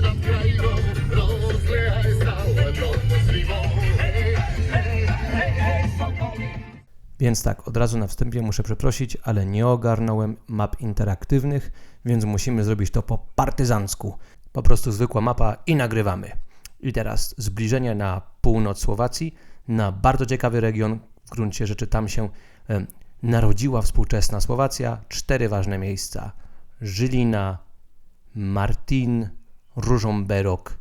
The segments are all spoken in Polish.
nad krainą, rozlejaj. Więc tak, od razu na wstępie muszę przeprosić, ale nie ogarnąłem map interaktywnych, więc musimy zrobić to po partyzancku. Po prostu zwykła mapa i nagrywamy. I teraz zbliżenie na północ Słowacji, na bardzo ciekawy region. W gruncie rzeczy tam się em, narodziła współczesna Słowacja. Cztery ważne miejsca: Żylina, Martin, Różomberok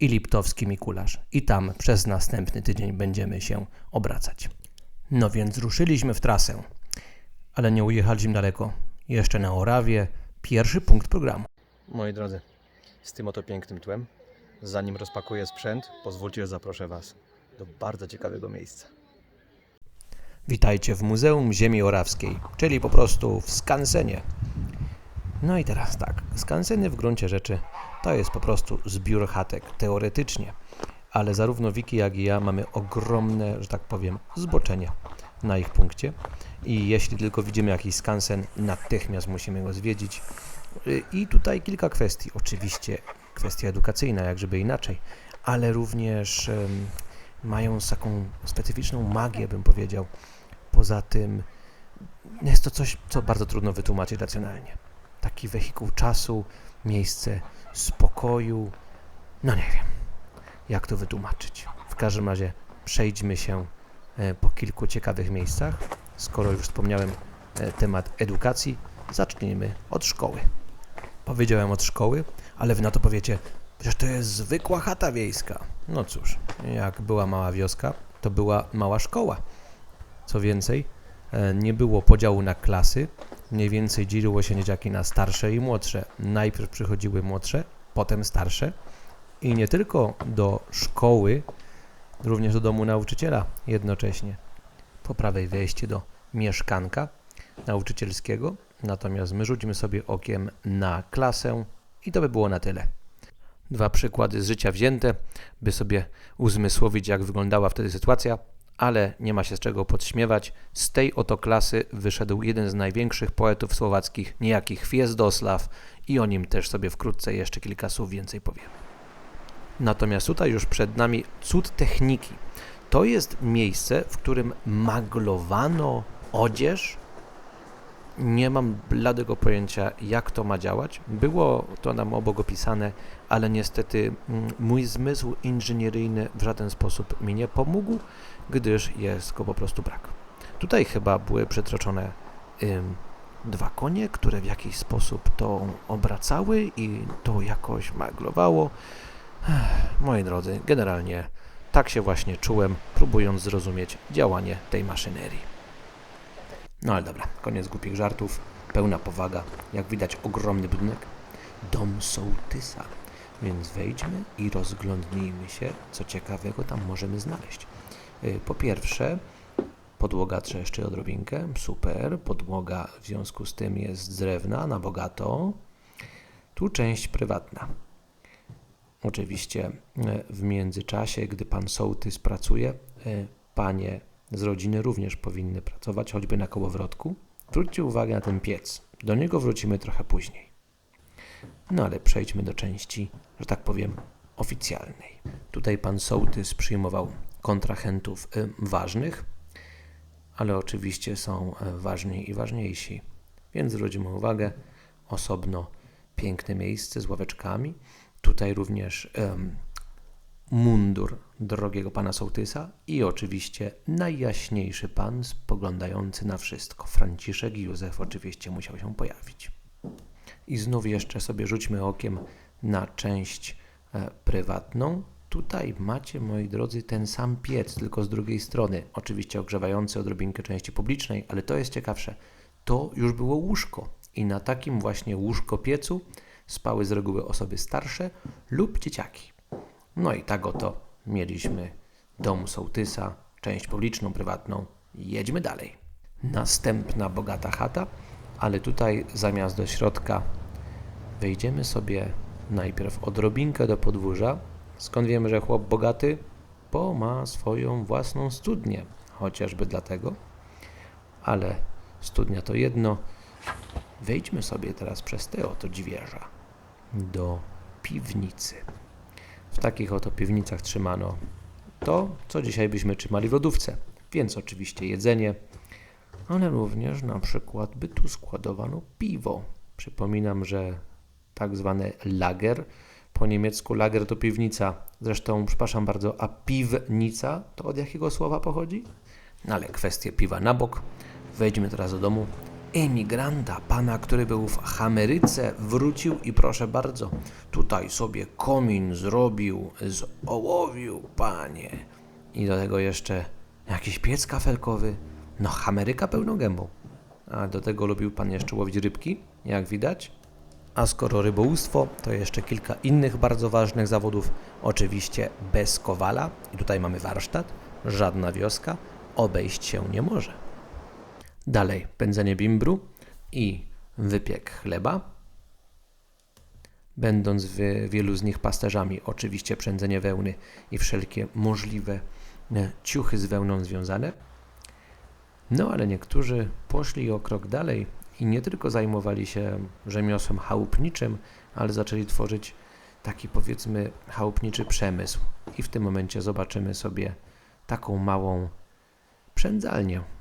i Liptowski Mikuláš. I tam przez następny tydzień będziemy się obracać. No więc ruszyliśmy w trasę, ale nie ujechaliśmy daleko. Jeszcze na Orawie, pierwszy punkt programu. Moi drodzy, z tym oto pięknym tłem, zanim rozpakuję sprzęt, pozwólcie, że zaproszę Was do bardzo ciekawego miejsca. Witajcie w Muzeum Ziemi Orawskiej, czyli po prostu w skansenie. No i teraz tak, skanseny w gruncie rzeczy to jest po prostu zbiór chatek, teoretycznie, ale zarówno Wiki, jak i ja mamy ogromne, że tak powiem, zboczenie na ich punkcie i jeśli tylko widzimy jakiś skansen, natychmiast musimy go zwiedzić. Y, I tutaj kilka kwestii. Oczywiście kwestia edukacyjna, jak żeby inaczej, ale również em, mają taką specyficzną magię, bym powiedział. Poza tym jest to coś, co bardzo trudno wytłumaczyć racjonalnie. Taki wehikuł czasu, miejsce spokoju, no nie wiem, jak to wytłumaczyć. W każdym razie przejdźmy się e, po kilku ciekawych miejscach. Skoro już wspomniałem e, temat edukacji, zacznijmy od szkoły. Powiedziałem od szkoły, ale wy na to powiecie, że to jest zwykła chata wiejska. No cóż, jak była mała wioska, to była mała szkoła. Co więcej, e, nie było podziału na klasy, mniej więcej dzieliło się dzieciaki na starsze i młodsze. Najpierw przychodziły młodsze, potem starsze i nie tylko do szkoły, również do domu nauczyciela jednocześnie. Po prawej wejście do mieszkanka nauczycielskiego, natomiast my rzućmy sobie okiem na klasę i to by było na tyle. Dwa przykłady z życia wzięte, by sobie uzmysłowić, jak wyglądała wtedy sytuacja, ale nie ma się z czego podśmiewać. Z tej oto klasy wyszedł jeden z największych poetów słowackich, niejaki Chwiezdosław i o nim też sobie wkrótce jeszcze kilka słów więcej powiem. Natomiast tutaj już przed nami cud techniki. To jest miejsce, w którym maglowano odzież. Nie mam bladego pojęcia, jak to ma działać. Było to nam obok opisane, ale niestety mm, mój zmysł inżynieryjny w żaden sposób mi nie pomógł, gdyż jest go po prostu brak. Tutaj chyba były przetroczone dwa konie, które w jakiś sposób to obracały i to jakoś maglowało. Moi drodzy, generalnie tak się właśnie czułem, próbując zrozumieć działanie tej maszynerii. No ale dobra, koniec głupich żartów, pełna powaga. Jak widać, ogromny budynek. Dom sołtysa. Więc wejdźmy i rozglądnijmy się, co ciekawego tam możemy znaleźć. Y, Po pierwsze, podłoga trzeszczy odrobinkę, super. Podłoga w związku z tym jest z drewna na bogato. Tu część prywatna. Oczywiście e, w międzyczasie, gdy pan sołtys pracuje, e, panie z rodziny również powinny pracować, choćby na kołowrotku. Zwróćcie uwagę na ten piec. Do niego wrócimy trochę później. No ale przejdźmy do części, że tak powiem, oficjalnej. Tutaj pan sołtys przyjmował kontrahentów e, ważnych, ale oczywiście są e, ważni i ważniejsi. Więc zwróćmy uwagę, osobno piękne miejsce z ławeczkami. Tutaj również mundur drogiego pana sołtysa i oczywiście najjaśniejszy pan spoglądający na wszystko. Franciszek Józef oczywiście musiał się pojawić. I znów jeszcze sobie rzućmy okiem na część e, prywatną. Tutaj macie, moi drodzy, ten sam piec, tylko z drugiej strony. Oczywiście ogrzewający odrobinkę części publicznej, ale to jest ciekawsze. To już było łóżko i na takim właśnie łóżko piecu spały z reguły osoby starsze lub dzieciaki. No i tak oto mieliśmy dom sołtysa, część publiczną, prywatną. Jedźmy dalej. Następna bogata chata, ale tutaj zamiast do środka wejdziemy sobie najpierw odrobinkę do podwórza. Skąd wiemy, że chłop bogaty? Bo ma swoją własną studnię, chociażby dlatego. Ale studnia to jedno. Wejdźmy sobie teraz przez te oto dźwierza do piwnicy. W takich oto piwnicach trzymano to, co dzisiaj byśmy trzymali w lodówce. Więc oczywiście jedzenie, ale również na przykład by tu składowano piwo. Przypominam, że tak zwane lager, po niemiecku lager to piwnica. Zresztą, przepraszam bardzo, a piwnica to od jakiego słowa pochodzi? No ale kwestie piwa na bok. Wejdźmy teraz do domu. Emigranta, pana, który był w Ameryce, wrócił i proszę bardzo, tutaj sobie komin zrobił z ołowiu, panie. I do tego jeszcze jakiś piec kafelkowy. No, Ameryka pełną gębą. A do tego lubił pan jeszcze łowić rybki, jak widać. A skoro rybołówstwo, to jeszcze kilka innych bardzo ważnych zawodów. Oczywiście bez kowala, i tutaj mamy warsztat, żadna wioska, obejść się nie może. Dalej pędzenie bimbru i wypiek chleba. Będąc w wielu z nich pasterzami, oczywiście przędzenie wełny i wszelkie możliwe e, ciuchy z wełną związane. No ale niektórzy poszli o krok dalej i nie tylko zajmowali się rzemiosłem chałupniczym, ale zaczęli tworzyć taki powiedzmy chałupniczy przemysł. I w tym momencie zobaczymy sobie taką małą przędzalnię.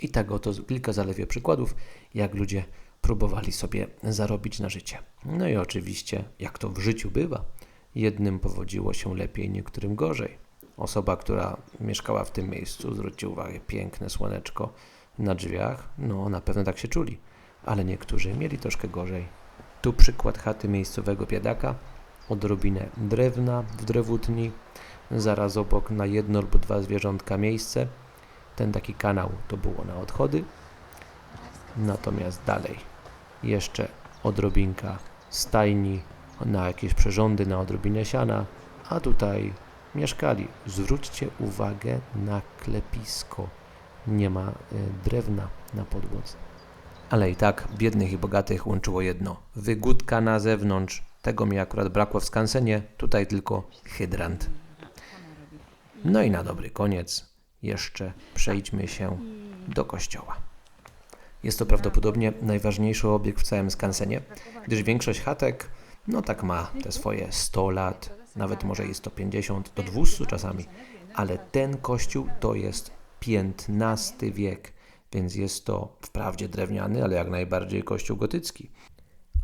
I tak oto kilka zaledwie przykładów, jak ludzie próbowali sobie zarobić na życie. No i oczywiście, jak to w życiu bywa, jednym powodziło się lepiej, niektórym gorzej. Osoba, która mieszkała w tym miejscu, zwróćcie uwagę, piękne słoneczko na drzwiach, no na pewno tak się czuli, ale niektórzy mieli troszkę gorzej. Tu przykład chaty miejscowego biedaka, odrobinę drewna w drewutni, zaraz obok na jedno lub dwa zwierzątka miejsce. Ten taki kanał to było na odchody, natomiast dalej jeszcze odrobinka stajni na jakieś przyrządy, na odrobinę siana, a tutaj mieszkali. Zwróćcie uwagę na klepisko. Nie ma y, drewna na podłodze. Ale i tak biednych i bogatych łączyło jedno. Wygódka na zewnątrz. Tego mi akurat brakło w skansenie. Tutaj tylko hydrant. No i na dobry koniec jeszcze przejdźmy się do kościoła. Jest to prawdopodobnie najważniejszy obiekt w całym skansenie, gdyż większość chatek, no tak ma te swoje 100 lat, nawet może i 150 do 200 czasami, ale ten kościół to jest XV wiek, więc jest to wprawdzie drewniany, ale jak najbardziej kościół gotycki.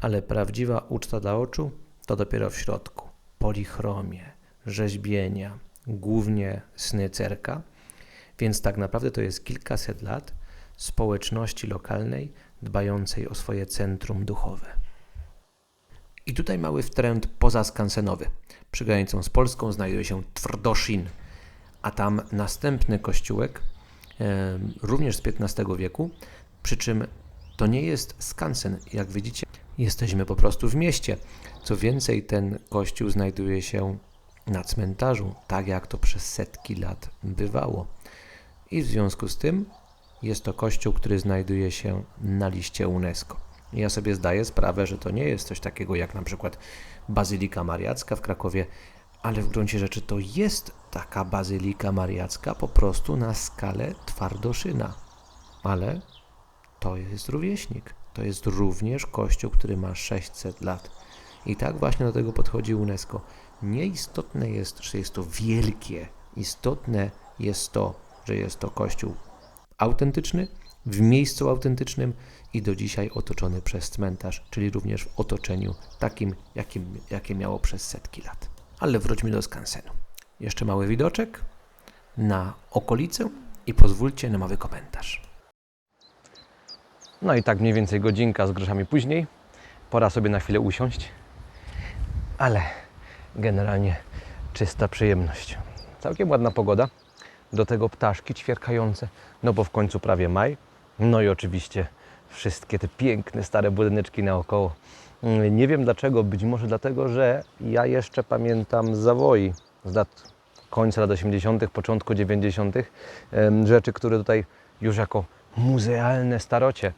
Ale prawdziwa uczta dla oczu to dopiero w środku. Polichromie, rzeźbienia, głównie sny cerka, więc tak naprawdę to jest kilkaset lat społeczności lokalnej dbającej o swoje centrum duchowe. I tutaj mały wtręt pozaskansenowy. Przy granicą z Polską znajduje się Tvrdoszin, a tam następny kościółek, e, również z XV wieku, przy czym to nie jest skansen. Jak widzicie, jesteśmy po prostu w mieście. Co więcej, ten kościół znajduje się na cmentarzu, tak jak to przez setki lat bywało. I w związku z tym jest to kościół, który znajduje się na liście UNESCO. Ja sobie zdaję sprawę, że to nie jest coś takiego jak na przykład Bazylika Mariacka w Krakowie, ale w gruncie rzeczy to jest taka Bazylika Mariacka po prostu na skalę Twardoszyna. Ale to jest rówieśnik. To jest również kościół, który ma 600 lat. I tak właśnie do tego podchodzi UNESCO. Nieistotne jest, czy jest to wielkie. Istotne jest to, że jest to kościół autentyczny, w miejscu autentycznym i do dzisiaj otoczony przez cmentarz, czyli również w otoczeniu takim, jakim, jakie miało przez setki lat. Ale wróćmy do skansenu. Jeszcze mały widoczek na okolicę i pozwólcie na mały komentarz. No i tak mniej więcej godzinka z groszami później. Pora sobie na chwilę usiąść, ale generalnie czysta przyjemność. Całkiem ładna pogoda. Do tego ptaszki ćwierkające, no bo w końcu prawie maj. No i oczywiście wszystkie te piękne stare budyneczki naokoło. Mm, Nie wiem dlaczego, być może dlatego, że ja jeszcze pamiętam zawoi z lat końca lat 80., początku 90., em, rzeczy, które tutaj już jako muzealne starocie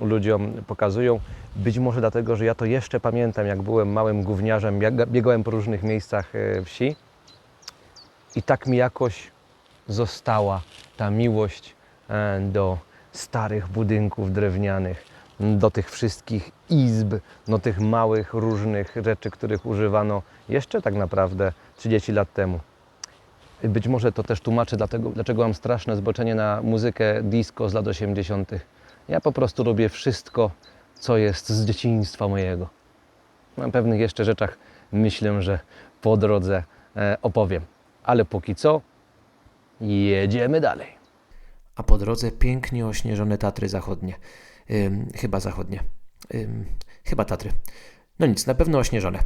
ludziom pokazują. Być może dlatego, że ja to jeszcze pamiętam, jak byłem małym gówniarzem, biega- biegałem po różnych miejscach e, wsi i tak mi jakoś została ta miłość e, do starych budynków drewnianych, do tych wszystkich izb, do tych małych, różnych rzeczy, których używano jeszcze tak naprawdę 30 lat temu. Być może to też tłumaczy, dlatego, dlaczego mam straszne zboczenie na muzykę disco z lat 80. Ja po prostu robię wszystko, co jest z dzieciństwa mojego. Na pewnych jeszcze rzeczach myślę, że po drodze e, opowiem. Ale póki co, jedziemy dalej. A po drodze pięknie ośnieżone Tatry Zachodnie. Ym, chyba zachodnie. Ym, chyba Tatry. No nic, na pewno ośnieżone.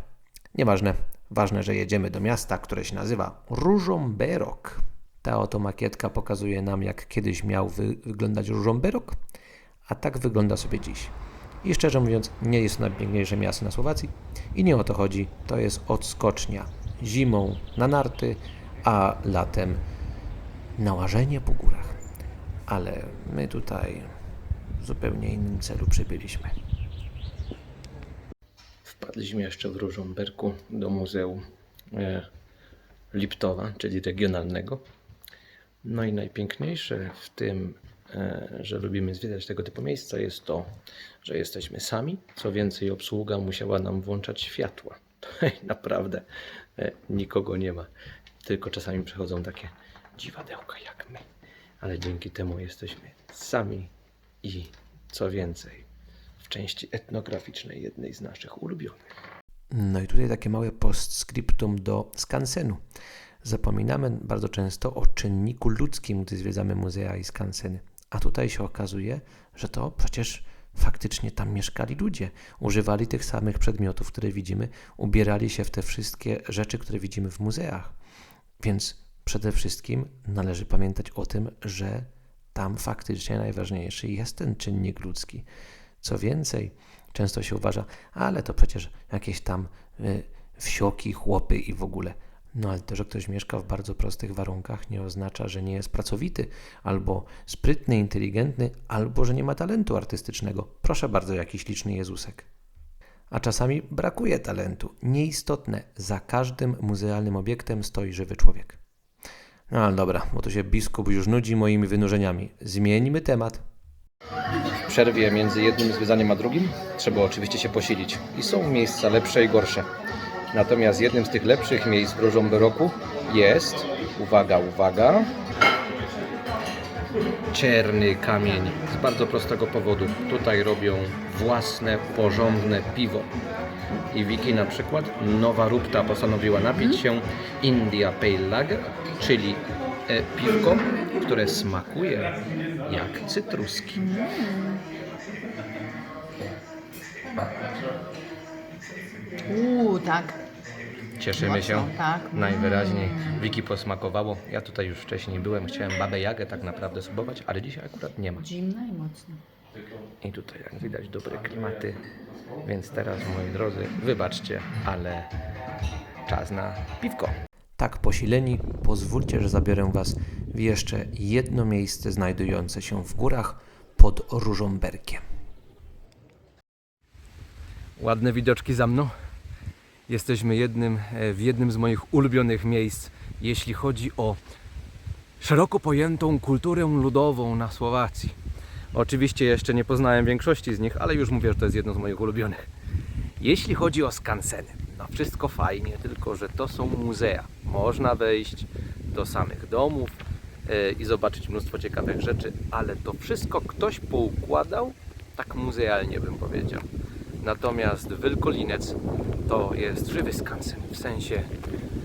Nieważne. Ważne, że jedziemy do miasta, które się nazywa Różomberok. Ta oto makietka pokazuje nam, jak kiedyś miał wy- wyglądać Różomberok, a tak wygląda sobie dziś. I szczerze mówiąc, nie jest to najpiękniejsze miasto na Słowacji i nie o to chodzi. To jest odskocznia. Zimą na narty, a latem na łażenie po górach. Ale my tutaj w zupełnie innym celu przybyliśmy. Wpadliśmy jeszcze w Różomberku do Muzeum e, Liptowa, czyli regionalnego. No i najpiękniejsze w tym, e, że lubimy zwiedzać tego typu miejsca, jest to, że jesteśmy sami. Co więcej, obsługa musiała nam włączać światła. Tutaj naprawdę e, nikogo nie ma. Tylko czasami przechodzą takie dziwadełka jak my. Ale dzięki temu jesteśmy sami i co więcej, w części etnograficznej jednej z naszych ulubionych. No i tutaj takie małe postscriptum do skansenu. Zapominamy bardzo często o czynniku ludzkim, gdy zwiedzamy muzea i skanseny. A tutaj się okazuje, że to przecież faktycznie tam mieszkali ludzie. Używali tych samych przedmiotów, które widzimy, ubierali się w te wszystkie rzeczy, które widzimy w muzeach. Więc przede wszystkim należy pamiętać o tym, że tam faktycznie najważniejszy jest ten czynnik ludzki. Co więcej, często się uważa, ale to przecież jakieś tam y, wsioki, chłopy i w ogóle. No ale to, że ktoś mieszka w bardzo prostych warunkach, nie oznacza, że nie jest pracowity, albo sprytny, inteligentny, albo że nie ma talentu artystycznego. Proszę bardzo, jakiś liczny Jezusek. A czasami brakuje talentu. Nieistotne, za każdym muzealnym obiektem stoi żywy człowiek. No ale dobra, bo tu się biskup już nudzi moimi wynurzeniami. Zmieńmy temat. W przerwie między jednym zwiedzaniem a drugim trzeba oczywiście się posilić. I są miejsca lepsze i gorsze. Natomiast jednym z tych lepszych miejsc w Rużomberoku jest, uwaga, uwaga, czerny kamień. Z bardzo prostego powodu. Tutaj robią własne, porządne piwo. I Wiki na przykład, nowa rupta postanowiła napić się India Pale Lager, czyli e, piwko, które smakuje jak cytruski. Uuu, tak. Cieszymy się. Tak. Najwyraźniej. Wiki posmakowało. Ja tutaj już wcześniej byłem. Chciałem babę Jagę tak naprawdę spróbować, ale dzisiaj akurat nie ma. Zimno i mocno. I tutaj jak widać dobre klimaty. Więc teraz moi drodzy, wybaczcie, ale czas na piwko. Tak posileni, pozwólcie, że zabiorę Was w jeszcze jedno miejsce znajdujące się w górach pod Różomberkiem. Ładne widoczki za mną. Jesteśmy jednym, e, w jednym z moich ulubionych miejsc, jeśli chodzi o szeroko pojętą kulturę ludową na Słowacji. Oczywiście jeszcze nie poznałem większości z nich, ale już mówię, że to jest jedno z moich ulubionych. Jeśli chodzi o skanseny, no wszystko fajnie, tylko że to są muzea. Można wejść do samych domów e, i zobaczyć mnóstwo ciekawych rzeczy, ale to wszystko ktoś poukładał tak muzealnie bym powiedział. Natomiast Wielkolinec to jest żywy skansen, w sensie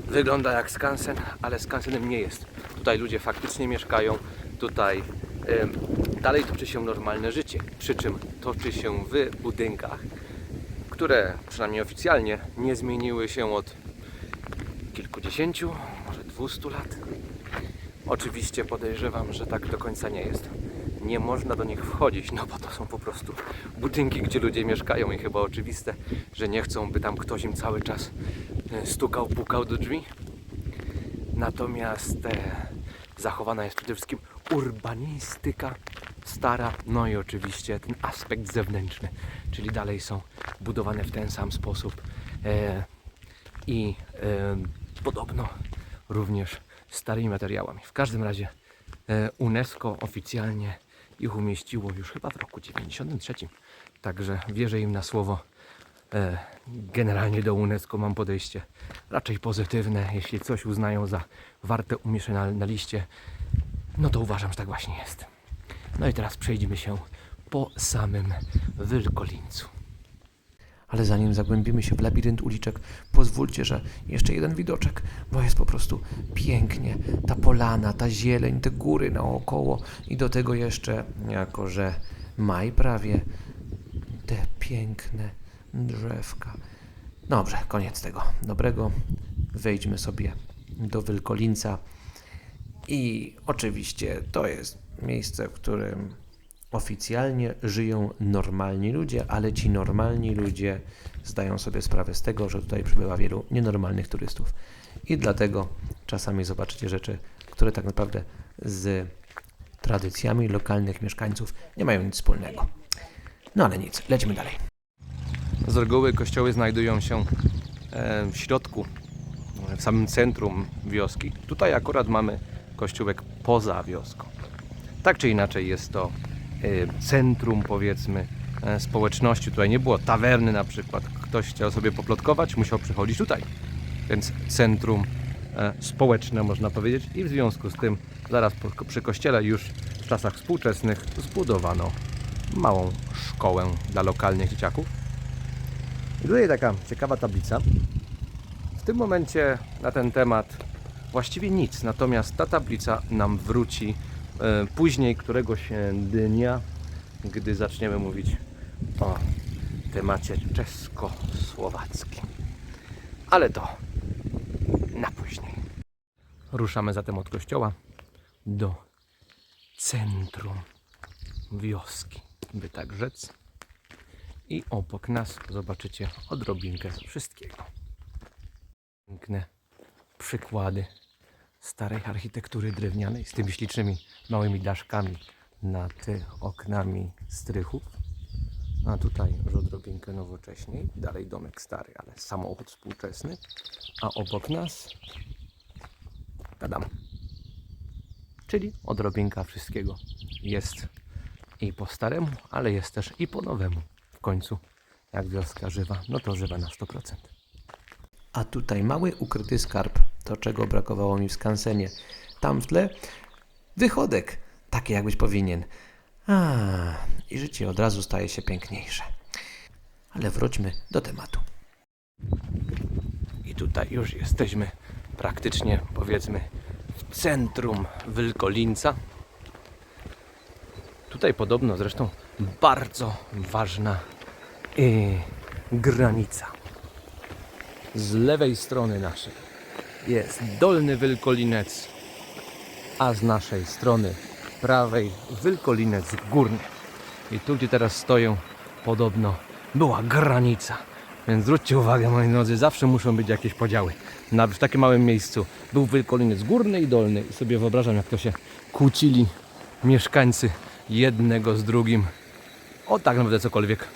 wygląda jak skansen, ale skansenem nie jest. Tutaj ludzie faktycznie mieszkają, tutaj em, dalej toczy się normalne życie, przy czym toczy się w budynkach, które przynajmniej oficjalnie nie zmieniły się od kilkudziesięciu, może dwustu lat. Oczywiście podejrzewam, że tak do końca nie jest. Nie można do nich wchodzić, no bo to są po prostu budynki, gdzie ludzie mieszkają i chyba oczywiste, że nie chcą, by tam ktoś im cały czas e, stukał, pukał do drzwi. Natomiast e, zachowana jest przede wszystkim urbanistyka stara, no i oczywiście ten aspekt zewnętrzny, czyli dalej są budowane w ten sam sposób e, i e, podobno również starymi materiałami. W każdym razie e, UNESCO oficjalnie ich umieściło już chyba w roku 93. Także wierzę im na słowo. E, Generalnie do UNESCO mam podejście raczej pozytywne. Jeśli coś uznają za warte umieszczenia na, na liście, no to uważam, że tak właśnie jest. No i teraz przejdźmy się po samym Wielkolińcu. Ale zanim zagłębimy się w labirynt uliczek, pozwólcie, że jeszcze jeden widoczek, bo jest po prostu pięknie. Ta polana, ta zieleń, te góry naokoło i do tego jeszcze, jako że maj prawie, te piękne drzewka. Dobrze, koniec tego dobrego. Wejdźmy sobie do Wielkolinca. I oczywiście to jest miejsce, w którym oficjalnie żyją normalni ludzie, ale ci normalni ludzie zdają sobie sprawę z tego, że tutaj przybywa wielu nienormalnych turystów. I dlatego czasami zobaczycie rzeczy, które tak naprawdę z tradycjami lokalnych mieszkańców nie mają nic wspólnego. No ale nic, lecimy dalej. Z reguły kościoły znajdują się e, w środku, w samym centrum wioski. Tutaj akurat mamy kościółek poza wioską. Tak czy inaczej jest to centrum powiedzmy e, społeczności. Tutaj nie było tawerny na przykład. Ktoś chciał sobie poplotkować, musiał przychodzić tutaj. Więc centrum e, społeczne można powiedzieć i w związku z tym zaraz przy kościele już w czasach współczesnych zbudowano małą szkołę dla lokalnych dzieciaków. I tutaj taka ciekawa tablica. W tym momencie na ten temat właściwie nic, natomiast ta tablica nam wróci później któregoś e, dnia, gdy zaczniemy mówić o temacie czesko-słowackim. Ale to na później. Ruszamy zatem od kościoła do centrum wioski, by tak rzec. I obok nas zobaczycie odrobinkę wszystkiego. Piękne przykłady starej architektury drewnianej z tymi ślicznymi małymi daszkami nad oknami strychów. A tutaj już odrobinkę nowocześniej. Dalej domek stary, ale samochód współczesny. A obok nas tadam. Czyli odrobinka wszystkiego jest i po staremu, ale jest też i po nowemu. W końcu, jak wioska żywa, no to żywa na 100%. A tutaj mały ukryty skarb, to czego brakowało mi w skansenie. Tam w tle wychodek, taki jak być powinien. A, i życie od razu staje się piękniejsze. Ale wróćmy do tematu. I tutaj już jesteśmy praktycznie, powiedzmy, w centrum Wielkolinca. Tutaj podobno zresztą bardzo ważna yy, granica. Z lewej strony naszej jest Dolny Wielkolinec, a z naszej strony prawej Wielkolinec Górny. I tu, gdzie teraz stoję, podobno była granica. Więc zwróćcie uwagę, moi drodzy, zawsze muszą być jakieś podziały. Nawet w takim małym miejscu był Wielkolinec Górny i Dolny. I sobie wyobrażam, jak to się kłócili mieszkańcy jednego z drugim. O tak naprawdę cokolwiek.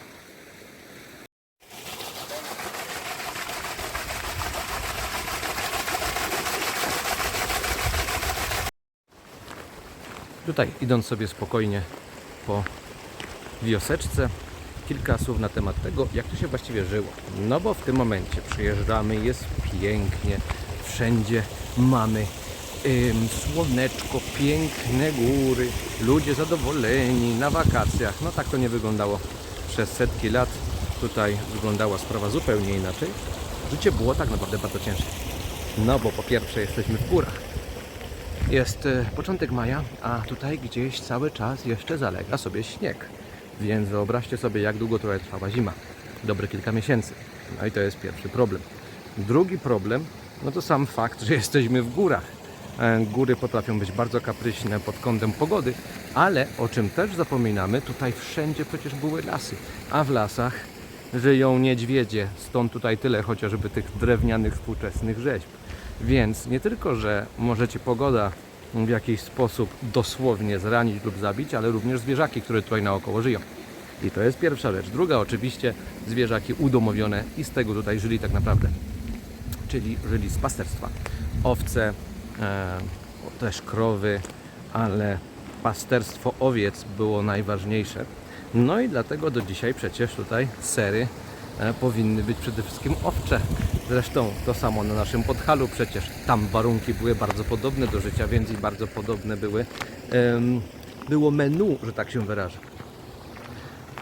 Tutaj idąc sobie spokojnie po wioseczce, kilka słów na temat tego, jak tu się właściwie żyło. No bo w tym momencie przyjeżdżamy, jest pięknie, wszędzie mamy ym, słoneczko, piękne góry, ludzie zadowoleni na wakacjach. No tak to nie wyglądało przez setki lat. Tutaj wyglądała sprawa zupełnie inaczej. Życie było tak naprawdę bardzo ciężkie. No bo po pierwsze jesteśmy w górach. Jest e, początek maja, a tutaj gdzieś cały czas jeszcze zalega sobie śnieg. Więc wyobraźcie sobie, jak długo tutaj trwała zima. Dobre kilka miesięcy. No i to jest pierwszy problem. Drugi problem, no to sam fakt, że jesteśmy w górach. E, Góry potrafią być bardzo kapryśne pod kątem pogody, ale o czym też zapominamy, tutaj wszędzie przecież były lasy, a w lasach żyją niedźwiedzie, stąd tutaj tyle chociażby tych drewnianych współczesnych rzeźb. Więc nie tylko, że możecie pogoda w jakiś sposób dosłownie zranić lub zabić, ale również zwierzaki, które tutaj naokoło żyją. I to jest pierwsza rzecz. Druga oczywiście zwierzaki udomowione i z tego tutaj żyli tak naprawdę. Czyli żyli z pasterstwa. Owce, e, też krowy, ale pasterstwo owiec było najważniejsze. No i dlatego do dzisiaj przecież tutaj sery powinny być przede wszystkim owcze. Zresztą to samo na naszym Podhalu przecież. Tam warunki były bardzo podobne do życia, więc i bardzo podobne były. było menu, że tak się wyrażę.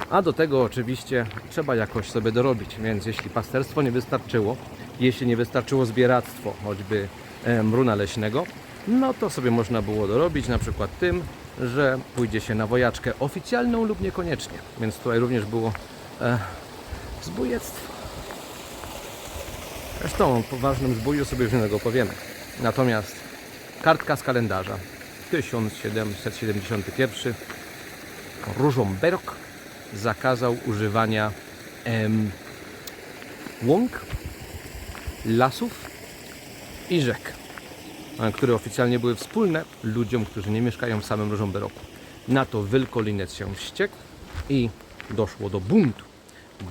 A do tego oczywiście trzeba jakoś sobie dorobić, więc jeśli pasterstwo nie wystarczyło, jeśli nie wystarczyło zbieractwo, choćby e, mruna leśnego, no to sobie można było dorobić na przykład tym, że pójdzie się na wojaczkę oficjalną lub niekoniecznie. Więc tutaj również było e, zbójectwo. Zresztą o poważnym zbóju sobie już innego powiemy. Natomiast kartka z kalendarza 1771 Różomberok zakazał używania em, łąk, lasów i rzek, które oficjalnie były wspólne ludziom, którzy nie mieszkają w samym Różomberoku. Na to Wielkolinec się wściekł i doszło do buntu.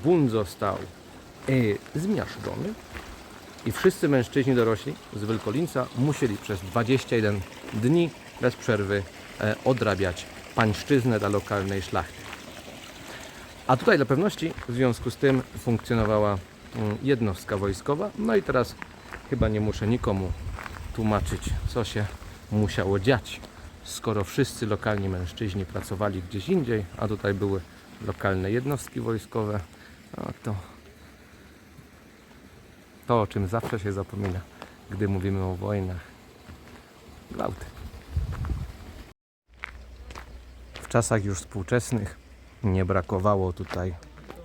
Bunt został e, zmiażdżony i wszyscy mężczyźni dorośli z Wielkolinca musieli przez 21 dni bez przerwy e, odrabiać pańszczyznę dla lokalnej szlachty. A tutaj dla pewności w związku z tym funkcjonowała mm, jednostka wojskowa. No i teraz chyba nie muszę nikomu tłumaczyć, co się musiało dziać, skoro wszyscy lokalni mężczyźni pracowali gdzieś indziej, a tutaj były lokalne jednostki wojskowe. No to to, o czym zawsze się zapomina, gdy mówimy o wojnach. Gwałty. W czasach już współczesnych nie brakowało tutaj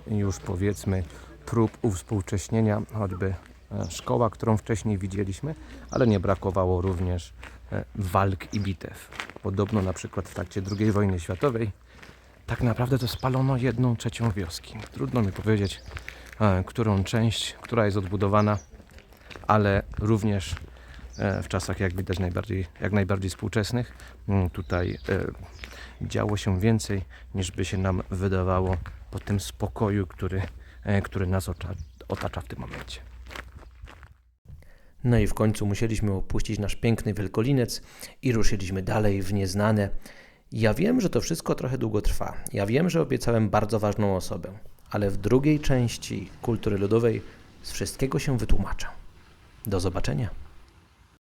już powiedzmy prób uwspółcześnienia, choćby e, szkoła, którą wcześniej widzieliśmy, ale nie brakowało również e, walk i bitew. Podobno na przykład w trakcie II wojny światowej tak naprawdę to spalono jedną trzecią wioski. Trudno mi powiedzieć, e, którą część, która jest odbudowana, ale również e, w czasach, jak widać, najbardziej, jak najbardziej współczesnych, mm, tutaj e, działo się więcej, niż by się nam wydawało po tym spokoju, który, który nas otacza, otacza w tym momencie. No i w końcu musieliśmy opuścić nasz piękny Wielkolinec i ruszyliśmy dalej w nieznane. Ja wiem, że to wszystko trochę długo trwa. Ja wiem, że obiecałem bardzo ważną osobę, ale w drugiej części kultury ludowej z wszystkiego się wytłumaczę. Do zobaczenia.